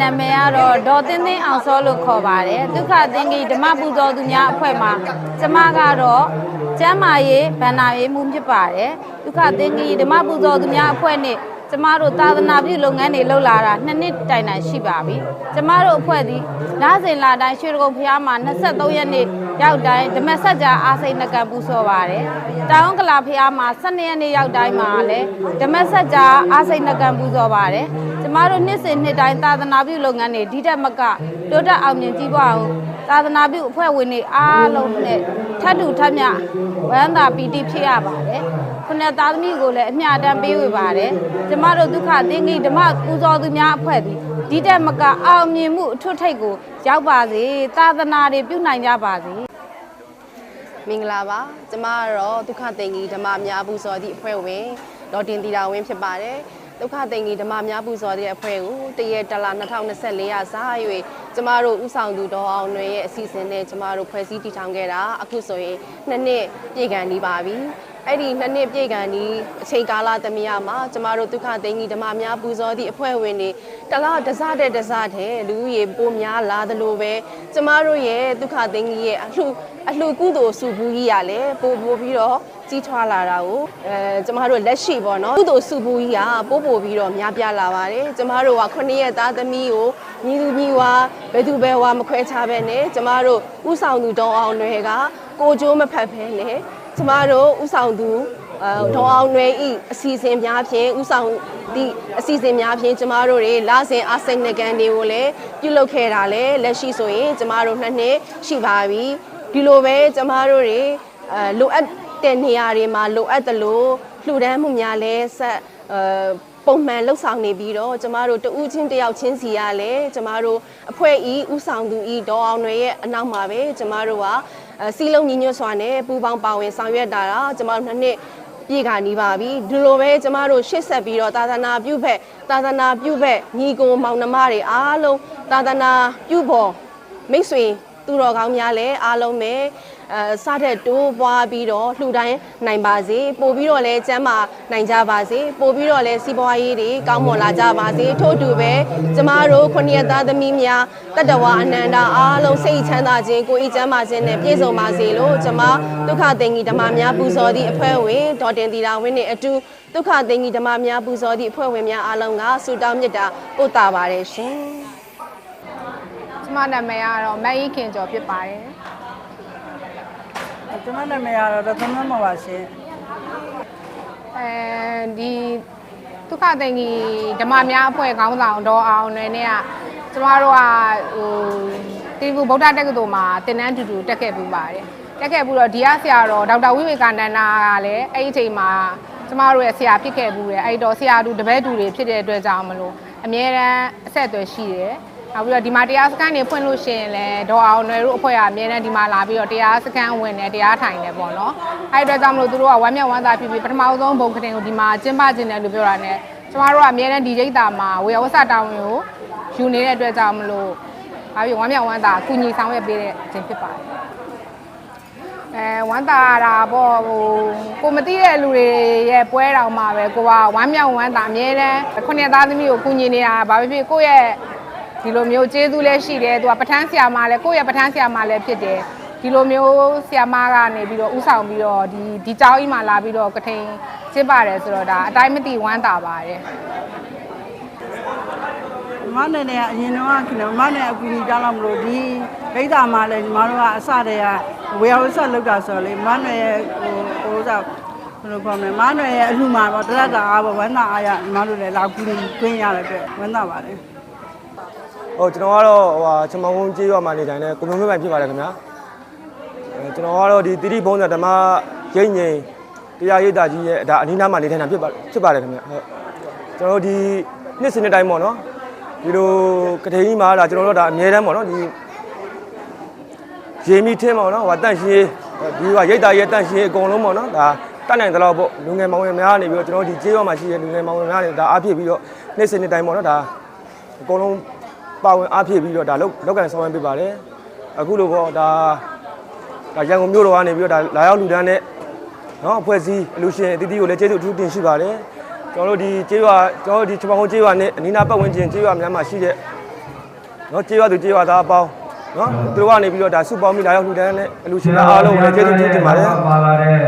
နာမည်ကတော့ဒေါ်တင်းတင်းအောင်စောလို့ခေါ်ပါတယ်ဒုက္ခသင်္ကေဓမ္မပူဇော်သူများအဖွဲ့မှာကျမကတော့ကျမ်းမာရေးဗန္နာရေးမှုဖြစ်ပါတယ်ဒုက္ခသင်္ကေဓမ္မပူဇော်သူများအဖွဲ့နဲ့ကျမတို့သာသနာပြုလုပ်ငန်းတွေလုပ်လာတာနှစ်နှစ်တိုင်တိုင်ရှိပါပြီကျမတို့အဖွဲ့ဒီလစဉ်လာတိုင်းရွှေတကုံဖျားမှာ23ရက်နေ့ ရောက်တိုင်းဓမ္မစကြာအာစိန်နကံပူဇော်ပါတယ်တောင်ကလာဖျားမှာ12ရက်နေ့ရောက်တိုင်းမှာလည်းဓမ္မစကြာအာစိန်နကံပူဇော်ပါတယ်ကျမတို့နှစ်စဉ်နှစ်တိုင်းသာသနာပြုလုပ်ငန်းတွေဒီတက်မကတိုးတက်အောင်မြင်ကြီးပွားအောင်သာသနာပြုအဖွဲ့ဝင်တွေအားလုံးနဲ့ထပ်တူထပ်မြဝမ်းသာပီတိဖြစ်ရပါတယ်ခုနှစ်သားသမီးကိုလည်းအမျှတမ်းပေးဝေပါတယ်ကျမတို့ဒုက္ခသင်္ကိဓမ္မပူဇော်သူများအဖွဲ့သည်ဒီတက်မကအောင်မြင်မှုအထွတ်ထိပ်ကိုရောက်ပါစေသာသနာတွေပြုနိုင်ကြပါစေ မင်္ဂလာပါကျမကတော့ဒုက္ခသိင်္ဂီဓမ္မများပူဇော်သည့်အဖွဲ့ဝင်ဒေါ်တင်တီတာဝင်းဖြစ်ပါတယ်ဒုက္ခသိင်္ဂီဓမ္မများပူဇော်တဲ့အဖွဲ့ကိုတရက်တလ2024ရာစား၍ကျမတို့ဥဆောင်သူဒေါ်အောင်နွယ်ရဲ့အစီအစဉ်နဲ့ကျမတို့ဖွဲ့စည်းတည်ထောင်ခဲ့တာအခုဆိုရင်နှစ်နှစ်ပြည့်ကန်နေပါပြီ အဲ့ဒီနှစ်နှစ်ပြည့်ကန်ဒီအချိန်ကာလသမယမှာကျမတို့ဒုက္ခသိင်္ဂီဓမ္မများပူဇော်သည့်အဖွဲ့ဝင်တွေတလားတစားတဲ့တစားတဲ့လူကြီးရေပိုများလာသလိုပဲကျမတို့ရဲ့ဒုက္ခသိင်္ဂီရဲ့အလှအလှကုသိုလ်စုဘူးကြီးရလဲပို့ပို့ပြီးတော့ကြီးထွားလာတာကိုအဲကျမတို့လက်ရှိပေါ့နော်ကုသိုလ်စုဘူးကြီးကပို့ပို့ပြီးတော့များပြားလာပါတယ်ကျမတို့ကခုနှစ်ရက်သားသမီးကိုညီသူညီဝါဘယ်သူဘယ်ဝါမခွဲခြားပဲနဲ့ကျမတို့ဥဆောင်သူတောင်းအောင်တွေကကိုကြိုးမဖက်ဖဲနဲ့ ကျမတို့ဥဆောင်သူအဲဒေါ်အောင်နွယ်ဤအစီအစဉ်များဖြင့်ဥဆောင်သည့်အစီအစဉ်များဖြင့်ကျမတို့တွေလာစဉ်အစိတ်နကန်တွေကိုလည်းပြုလုပ်ခဲ့တာလည်းလက်ရှိဆိုရင်ကျမတို့နှစ်နှစ်ရှိပါပြီဒီလိုပဲကျမတို့တွေအဲလိုအပ်တဲ့နေရာတွေမှာလိုအပ်သလိုလှူဒန်းမှုများလည်းဆက်အဲပုံမှန်လှုပ်ဆောင်နေပြီးတော့ကျမတို့တဦးချင်းတယောက်ချင်းစီရလဲကျမတို့အဖွဲ့ဤဥဆောင်သူဤဒေါ်အောင်တွေရဲ့အနောက်မှာပဲကျမတို့ကအဲ စီလုံးညီညွတ်စွာနဲ့ပူးပေါင်းပါဝင်ဆောင်ရွက်တာတာကျမတို့နှစ်နှစ်ပြေခါနေပါပြီဒီလိုပဲကျမတို့ရှေ့ဆက်ပြီးတော့သာသနာပြုဘက်သာသနာပြုဘက်ညီကိုမောင်နှမတွေအားလုံးသာသနာပြုဖို့မိတ်ဆွေ သူတော်ကောင်းများလည်းအားလုံးပဲအဲစားတဲ့တိုးပွားပြီးတော့လှူတိုင်းနိုင်ပါစေပို့ပြီးတော့လည်းကျမ်းမာနိုင်ကြပါစေပို့ပြီးတော့လည်းစီးပွားရေးတွေကောင်းမွန်လာကြပါစေထို့တူပဲကျမတို့ခုနှစ်ရက်သားသမီးများတတဝအနန္တအားလုံးစိတ်ချမ်းသာခြင်းကိုယ်ဤကျမ်းမာခြင်းနဲ့ပြည့်စုံပါစေလို့ကျမဒုက္ခသိင်္ဂီဓမ္မများပူဇော်သည့်အဖွဲ့ဝင်ဒေါ်တင်တီတာဝင်းနဲ့အတူဒုက္ခသိင်္ဂီဓမ္မများပူဇော်သည့်အဖွဲ့ဝင်များအားလုံးကဆုတောင်းမေတ္တာပို့တာပါတယ်ရှင် ကျမနာမည်ကတော့မတ်ကြီးခင်ကျော်ဖြစ်ပါတယ်ကျွန်မနာမည်ကတော့ရတနာမပါရှင်အဲဒီဒုက္ခသိင်္ဂီဓမ္မများအဖွဲ့ခေါင်းဆောင်ဒေါ်အောင်နယ်နဲ့ကကျမတို့ကဟိုတိဘူဗုဒ္ဓတက္ကသိုလ်မှာသင်တန်းတူတူတက်ခဲ့ပူပါတယ်တက်ခဲ့ပူတော့ဒီကဆရာတော်ဒေါက်တာဝိဝေကနန္ဒာကလည်းအဲ့ဒီအချိန်မှာကျမတို့ရဲ့ဆရာဖြစ်ခဲ့ပူတယ်အဲ့တော့ဆရာတူတပည့်တူတွေဖြစ်တဲ့အတွက်ကြောင့်မလို့အမြဲတမ်းအဆက်အသွယ်ရှိတယ် နောက်ပြီးတော့ဒီမှာတရားစခန်းတွေဖွင့်လို့ရှိရင်လည်းဒေါ်အောင်နယ်တို့အဖွဲ့ကအမြဲတမ်းဒီမှာလာပြီးတော့တရားစခန်းဝင်တယ်တရားထိုင်တယ်ပေါ့နော်အဲ့ဒီအတွက်ကြောင့်မလို့သူတို့ကဝမ်းမြောက်ဝမ်းသာဖြစ်ပြီးပထမဆုံးဘုံကတင်ကိုဒီမှာကျင်းပခြင်းတယ်လို့ပြောတာ ਨੇ ကျမတို့ကအမြဲတမ်းဒီရိတ်တာမှာဝေယဝဆတာဝန်ကိုယူနေတဲ့အတွက်ကြောင့်မလို့ဘာဖြစ်ဝမ်းမြောက်ဝမ်းသာကုညီဆောင်ရွက်ပေးတဲ့ခြင်းဖြစ်ပါတယ်အဲဝမ်းသာတာပေါ့ဟိုကိုမသိတဲ့လူတွေရဲ့ပွဲတော်မှာပဲကိုကဝမ်းမြောက်ဝမ်းသာအမြဲတမ်းခုနှစ်သားသမီးကိုကုညီနေတာဘာဖြစ်ဖြစ်ကိုယ့်ရဲ့ ဒီလိုမျိုးကျေးဇူးလည်းရှိတယ်သူကပဋ္ဌာန်းဆရာမလည်းကိုယ့်ရဲ့ပဋ္ဌာန်းဆရာမလည်းဖြစ်တယ်ဒီလိုမျိုးဆရာမကနေပြီးတော့ဥဆောင်ပြီးတော့ဒီဒီเจ้าကြီးမှာလာပြီးတော့ကထိန်ကျင်းပါတယ်ဆိုတော့ဒါအတိုင်းမသိဝမ်းသာပါတယ် မမနဲ့နဲ့အရင်တော့ခင်ဗျမမနဲ့အကူကြီးတောင်းလို့မလို့ဒီဒိဋ္ဌာမှာလည်းညီမတို့ကအစတည်းကဝေယဝဆက်လောက်တာဆိုတော့လေမမနဲ့ရဲ့ဟိုဟိုစားဘယ်လိုခေါ်မလဲမမနဲ့ရဲ့အလှမှာတော့တရတာအားပေါ့ဝမ်းသာအားရညီမတို့လည်းလာကူညီခွင့်ရတဲ့အတွက်ဝမ်းသာပါတယ် ဟိုကျွန်တော်ကတော့ဟိုဟာချမောင်ကုန်းကျေးရွာမှာနေထိုင်တဲ့ကိုမျိုးမျိုးပိုင်ဖြစ်ပါတယ်ခင်ဗျာအဲကျွန်တော်ကတော့ဒီတိတိဘုံစဓမ္မရိတ်ငိမ်တရားရိပ်တာကြီးရဲ့ဒါအနိနာမှာနေထိုင်တာဖြစ်ပါဖြစ်ပါတယ်ခင်ဗျာဟုတ်ကျွန်တော်တို့ဒီနှစ်စဉ်နှစ်တိုင်းပေါ့နော်ဒီလိုကတိကြီးမှာဒါကျွန်တော်တို့ဒါအမြဲတမ်းပေါ့နော်ဒီရေမီထင်းပေါ့နော်ဟိုတန့်ရှင်းဒီဟိုရိတ်တာရဲ့တန့်ရှင်းအကုန်လုံးပေါ့နော်ဒါတတ်နိုင်တဲ့လောက်ပေါ့လူငယ်မောင်ငယ်များနေပြီးတော့ကျွန်တော်တို့ဒီကျေးရွာမှာရှိတဲ့လူငယ်မောင်ငယ်များနေဒါအားဖြစ်ပြီးတော့နှစ်စဉ်နှစ်တိုင်းပေါ့နော်ဒါအကုန်လုံး ပါဝင်အားဖြည့်ပြီးတော့ဒါလောက်လောက်ကန်ဆောင်ရွက်ပေးပါတယ်အခုလိုပေါ့ဒါဒါရန်ကုန်မြို့တော်ကနေပြီးတော့ဒါလာရောက်လူတန်းနဲ့နော်အဖွဲ့အစည်းအလူရှင်အသီးသီးကိုလည်းကျေးဇူးအထူးတင်ရှိပါတယ်ကျွန်တော်တို့ဒီကျေးရွာကျွန်တော်တို့ဒီချမောင်ကုန်းကျေးရွာနဲ့အနီးနားပတ်ဝန်းကျင်ကျေးရွာများမှာရှိတဲ့နော်ကြေးရွာသူကြေးရွာသားအပေါင်းနော်သူတို့ကနေပြီးတော့ဒါစုပေါင်းပြီးလာရောက်လှူဒန်းတဲ့အလူရှင်များအားလုံးကိုလည်းကျေးဇူးတင်ပါတယ်ပါပါတယ်